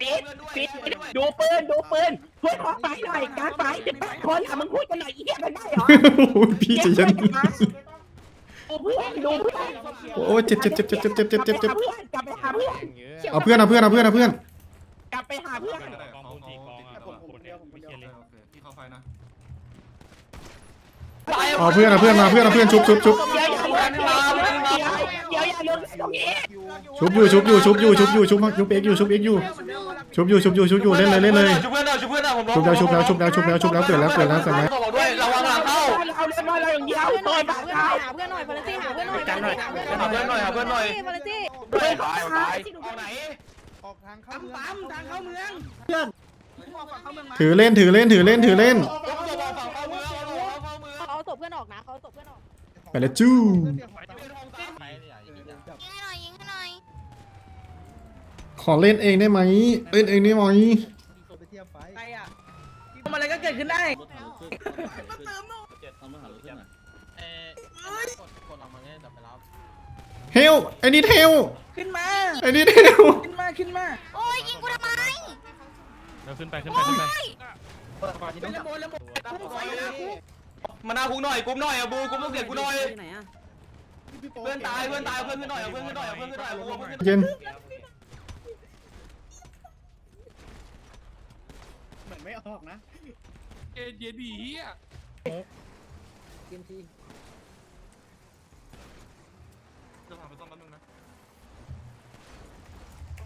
ปิดปิดดูปืนดูปืนช่วยขอไฟหน่อยการไฟสิบแปดคนอะมึงพูดกันหน่อยไอ้เหี้ยมันได้เหรอโอ้ยพี่ใจเย็นดูเพื่อนดูเพื่อนโอ้ยเจ็บเจ็บเจ็บเจ็บเจ็บเจ็บเจ็บเจ็บเจ็บกลับไปหาเพื่อนเอาเพื่อนเอาเพื่อนเอาเพื่อนเอาเพื่อนกลับไปหาเพื่อนกองปูนสี่กองอะคนเดียวผมเดียวเลยพี่เข้าไฟนะเอาเพื่อนเอาเพื่อนมาเพื่อนเอาเพื่อนชุบชุบชุบ เดี๋ยวอย่าลืมเดี๋ยวอย่าลืมตรงนี้ ชุบอยู่ชุบอยู่ชุบอยู่ชุบอยู่ชุบชุบเอ็กอยู่ชุบเอ็กอยู่ชุบอยู่ชุบอยู่ชุบอยู่เล่นเลยเล่นเลยชุบเพื่อนหน่อยชุบเพื่อนหน่อยผมชุบแล้วชุบแล้วชุบแล้วชุบแล้วชุบแล้วเกิดแล้วเกิดแล้วเกิดแล้วบอกด้วยระวังหลังเข้าเอาเล่นมาเราอย่างเดียวโดนบาดเข้าหาเพื่อนหน่อยพลซี่หาเพื่อนหน่อยกันหน่อยหาเพื่อนหน่อยหาเพื่อนหน่อยพลซี่เพื่อนตายตายเอาไหนออกทางเข้าปั๊มทางเข้าเมืองถือเล่นถือเล่นถือเล่นถือเล่นผมจะบอกฝั่งเข้าเมืองเอาเข้าเมืองเขาเอาศพเพื่อนออกนะเขาเอาศพเพื่อนออกไปแล้วจู้ยิงให้หน่อยยิงให้หน่อย ขอเล่นเองได้ไหมเล่นเองได้ไหมไปเทียบไฟใครอะทำอะไรก็เกิดขึ้นได้เฮลไอ้นี่เฮลขึ้นมาไอ้นี่เฮลขึ้นมาขึ้นมาโอ้ยยิงกูทำไมเดี๋ยวขึ้นไปขึ้นไปขึ้นไปเป็นระโบระโบพุ่งไฟนะกูมาหน้าคุกหน่อยกุ๊บหน่อยเอาบูกุ๊บต้องเสียกูหน่อยเพื่อนตายเพื่อนตายเพื่อนขึ้นหน่อยเอาเพื่อนขึ้นหน่อยเอาเพื่อนขึ้นหน่อยเอาเพื่อนขึ้นหน่อยเย็น เหมือน ไม่ออกนะเอ็นเย็นดีเฮียจะพาไปซ่อมแป๊บนึงนะ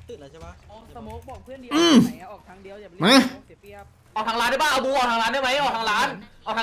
ตื่นแล้วใช่ปะสโมกบอกเพื่อนเดียวไหนออกทางเดียวอย่าไปมาเสียเปรียบ ออกทางร้านได้ป่ะเอาบูออกทางร้านได้ไหมออกทางร้านออกทาง